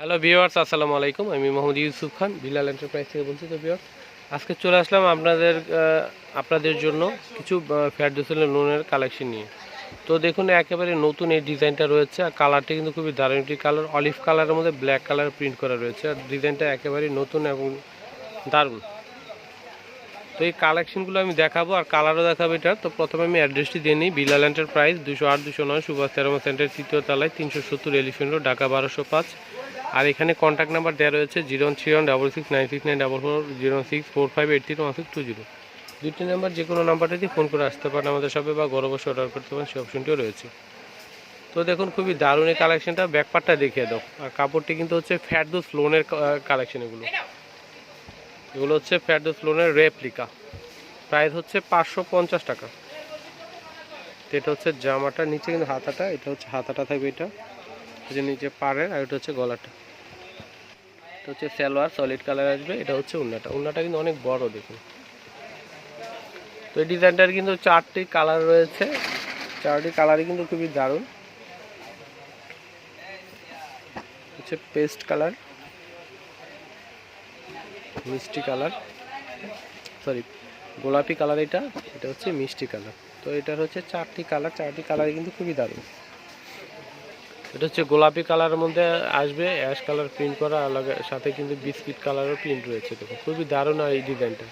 Hello viewers আসসালামু আলাইকুম। আমি মোহাম্মদ ইউসুফ খান, বিলাল এন্টারপ্রাইজ থেকে বলছি। তো ভিওয়ার্স আজকে চলে আসলাম আপনাদের আপনাদের জন্য কিছু ফ্যারদোসেলের লোনের কালেকশন নিয়ে। তো দেখুন, একেবারে নতুন এই ডিজাইনটা রয়েছে আর কালারটা কিন্তু খুবই দারুণ। একটি কালার অলিভ কালারের মধ্যে ব্ল্যাক কালার প্রিন্ট করা রয়েছে আর ডিজাইনটা একেবারে নতুন এবং দারুণ। তো এই কালেকশনগুলো আমি দেখাবো আর কালারও দেখাবো এটা। তো প্রথমে আমি অ্যাড্রেসটি দিয়ে নিই। বিলাল এন্টারপ্রাইজ, দুশো আট, দুশো নয়, সুভাষ তেরমা সেন্টার, তৃতীয় তলায় তিনশো সত্তর এলিফেন্ট রোড, ঢাকা বারোশো পাঁচ। আর এখানে কন্ট্যাক্ট নাম্বার দেওয়া রয়েছে zero three one double six nine six nine double four zero six four five eight three one six two zero দুইটি নাম্বার যে কোনো নাম্বারটা দিয়ে ফোন করে আসতে পারেন আমাদের শপে বা ঘরে বসে অর্ডার করতে পারেন, সেই অপশনটিও রয়েছে। তো দেখুন, খুবই দারুণ এই কালেকশনটা ব্যাকপারটা দেখিয়ে দাও। আর কাপড়টি কিন্তু হচ্ছে ফ্যাট ফ্যাটদোস লোনের কালেকশন এগুলো। এগুলো হচ্ছে ফ্যাট ফ্যাটদোস লোনের রেপ্লিকা প্রাইস হচ্ছে পাঁচশো পঞ্চাশ টাকা। এটা হচ্ছে জামাটা, নিচে কিন্তু হাতাটা, এটা হচ্ছে হাতাটা থাকবে এটা। যে নিচে পাড়ের আর এটা হচ্ছে গলাটা। এটা হচ্ছে সালোয়ার সলিড কালার আসবে। এটা হচ্ছে উন্নাটা। উন্নাটা কিন্তু অনেক বড়, দেখুন। তো এই ডিজাইনটার কিন্তু চারটি কালার রয়েছে। চারটি কালারই কিন্তু খুবই দারুণ। হচ্ছে পেস্ট কালার মিষ্টি কালার সরি গোলাপি কালার এটা এটা হচ্ছে মিষ্টি কালার তো এটার হচ্ছে চারটি কালার চারটি কালার কিন্তু খুবই দারুণ। এটা হচ্ছে গোলাপি কালারের মধ্যে আসবে, অ্যাশ কালার প্রিন্ট করা আলাদা সাথে কিন্তু বিস্কিট কালারও প্রিন্ট রয়েছে। দেখুন, খুবই দারুণ এই ডিজাইনটা।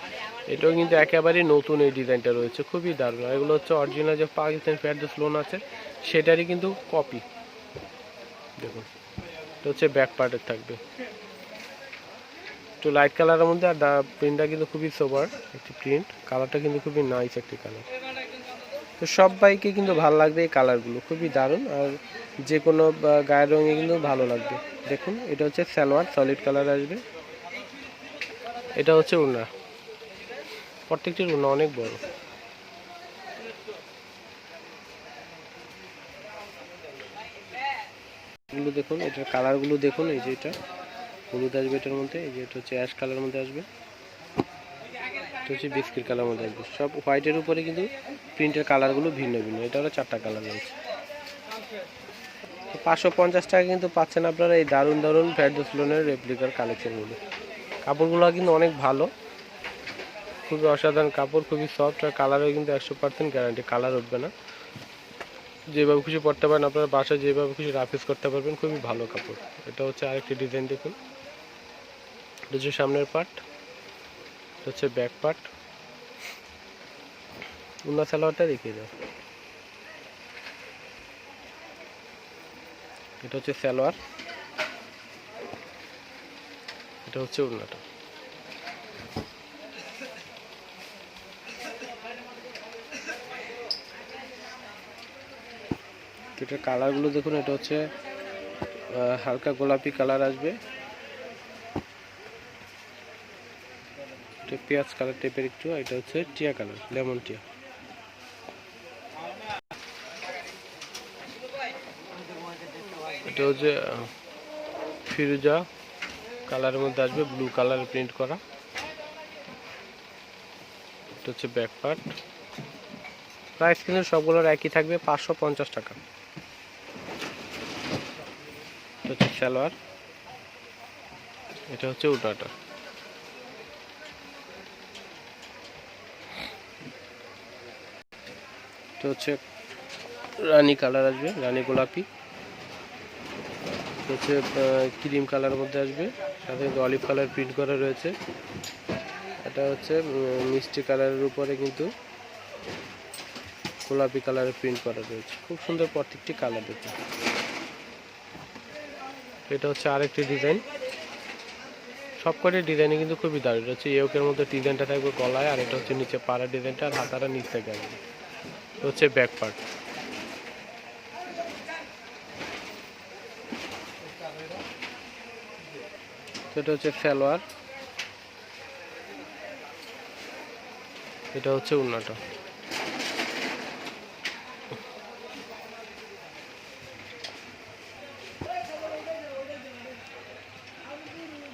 এটাও কিন্তু একেবারেই নতুন এই ডিজাইনটা রয়েছে, খুবই দারুণ। এগুলো হচ্ছে অরিজিনাল যে পাকিস্তান ফ্যাডস লোন আছে, সেটারই কিন্তু কপি দেখুন, এটা হচ্ছে ব্যাক পার্টের থাকবে। একটু লাইট কালারের মধ্যে, আর প্রিন্টটা কিন্তু খুবই সোবার একটি প্রিন্ট কালারটা কিন্তু খুবই নাইস একটি কালার তো সব বাইকে কিন্তু ভালো লাগবে এই কালারগুলো। খুবই দারুণ। আর যে কোনো গায়ের রঙে কিন্তু ভালো লাগবে। দেখুন, এটা হচ্ছে সালোয়ার সলিড কালার আসবে। এটা হচ্ছে উন্না প্রত্যেকটির উন্না অনেক বড়। দেখুন, এটার কালারগুলো দেখুন, এই যে এটা। হলুদ আসবে এটার মধ্যে, এই যে এটা হচ্ছে অ্যাশ কালার মধ্যে আসবে। এটা হচ্ছে বিস্কিট কালার মধ্যে আসবে সব হোয়াইটের উপরে কিন্তু প্রিন্টের কালারগুলো ভিন্ন ভিন্ন। এটা হলো চারটা কালার রয়েছে। পাঁচশো পঞ্চাশ টাকা কিন্তু পাচ্ছেন আপনারা এই দারুণ দারুণ ফ্যাডোস লোনের রেপ্লিকার কালেকশনগুলো কাপড়গুলো কিন্তু অনেক ভালো। খুবই অসাধারণ কাপড়, খুবই সফট আর কালারও কিন্তু একশো পার্সেন্ট গ্যারান্টি কালার উঠবে না। যেভাবে খুশি পড়তে পারেন আপনার বাসায়, যেভাবে খুশি রাফিস করতে পারবেন, খুবই ভালো কাপড়। এটা হচ্ছে আরেকটি ডিজাইন দেখুন। এটা হচ্ছে সামনের পার্ট এটা হচ্ছে ব্যাক পার্ট উন্না সালোয়ারটা দেখিয়ে দাও। এটা হচ্ছে সালোয়ার। এটা হচ্ছে উল্লাটা এটার কালারগুলো দেখুন, এটা হচ্ছে হালকা গোলাপি কালার আসবে। এটা পেঁয়াজ কালার টাইপের একটু এটা হচ্ছে টিয়া কালার লেমন টিয়া। এটা হচ্ছে ফিরোজা কালারের মধ্যে আসবে ব্লু কালার প্রিন্ট করা। এটা হচ্ছে ব্যাক পার্ট প্রাইস কিন্তু সবগুলোর একই থাকবে, পাঁচশো পঞ্চাশ টাকা। এটা হচ্ছে সালোয়ার। এটা হচ্ছে উটাটা। এটা হচ্ছে রানী কালার আসবে, রানী গোলাপি। হচ্ছে ক্রিম কালার মধ্যে আসবে, সাথে অলিভ কালার প্রিন্ট করা রয়েছে। এটা হচ্ছে মিষ্টি কালারের উপরে কিন্তু গোলাপি কালারের প্রিন্ট করা রয়েছে। খুব সুন্দর প্রত্যেকটি কালার দেখতে এটা হচ্ছে আরেকটি ডিজাইন। সবকটি ডিজাইনে কিন্তু খুবই দারুণ। হচ্ছে ইয়োকের মধ্যে ডিজাইনটা থাকবে গলায়, আর এটা হচ্ছে নিচে পাড়ার ডিজাইনটা, আর হাতাটা নিচ থেকে আসবে। হচ্ছে ব্যাক পার্ট। এটা হচ্ছে সালোয়ার এটা হচ্ছে উন্নাটা।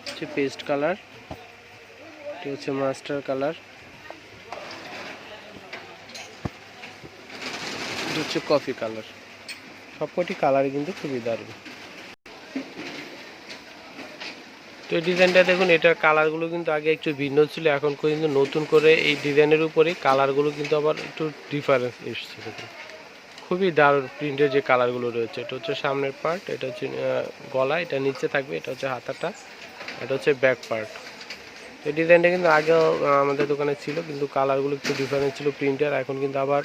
হচ্ছে পেস্ট কালার। এটা হচ্ছে মাস্টার কালার। এটা হচ্ছে কফি কালার সবকটি কালারই কিন্তু খুবই দারুণ। তো এই ডিজাইনটা দেখুন, এটার কালারগুলো কিন্তু আগে একটু ভিন্ন ছিল, এখন কিন্তু নতুন করে এই ডিজাইনের উপরেই কালারগুলো কিন্তু আবার একটু ডিফারেন্স এসছে খুবই দারুণ প্রিন্টের যে কালারগুলো রয়েছে, এটা হচ্ছে সামনের পার্ট এটা হচ্ছে গলা, এটা নিচে থাকবে, এটা হচ্ছে হাতাটা, এটা হচ্ছে ব্যাক পার্ট এই ডিজাইনটা কিন্তু আগেও আমাদের দোকানে ছিল, কিন্তু কালারগুলো একটু ডিফারেন্স ছিল প্রিন্টের এখন কিন্তু আবার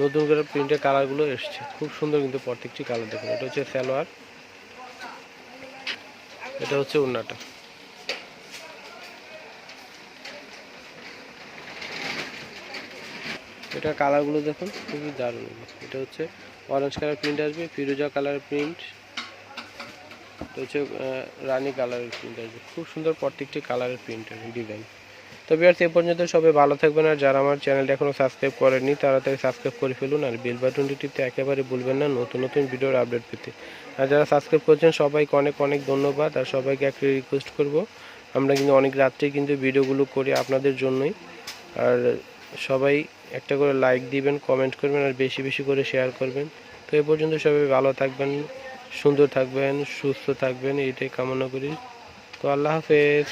নতুন করে প্রিন্টের কালারগুলো এসছে। খুব সুন্দর কিন্তু প্রত্যেকটি কালার দেখুন। এটা হচ্ছে সালোয়ার। এটা হচ্ছে ওড়নাটা। এটা কালারগুলো দেখুন, খুবই দারুণ। এটা হচ্ছে অরেঞ্জ কালার প্রিন্ট আসবে, ফিরোজা কালার প্রিন্ট এটা হচ্ছে রানী কালারের প্রিন্ট আসবে। খুব সুন্দর প্রত্যেকটি কালারের প্রিন্ট ডিজাইন তো বিয়ার্স এ পর্যন্ত সবাই ভালো থাকবেন আর যারা আমার চ্যানেলটা এখনও সাবস্ক্রাইব করেননি, তাড়াতাড়ি সাবস্ক্রাইব করে ফেলুন আর বেল বাটনটি টিপতে একেবারে ভুলবেন না, নতুন নতুন ভিডিওর আপডেট পেতে। আর যারা সাবস্ক্রাইব করছেন, সবাইকে অনেক অনেক ধন্যবাদ আর সবাইকে একটা রিকোয়েস্ট করব। আমরা কিন্তু অনেক রাত্রে কিন্তু ভিডিওগুলো করি আপনাদের জন্যই। আর সবাই একটা করে লাইক দিবেন কমেন্ট করবেন আর বেশি বেশি করে শেয়ার করবেন। তো এ পর্যন্ত সবাই ভালো থাকবেন, সুন্দর থাকবেন, সুস্থ থাকবেন, এইটাই কামনা করি। তো আল্লাহ হাফেজ।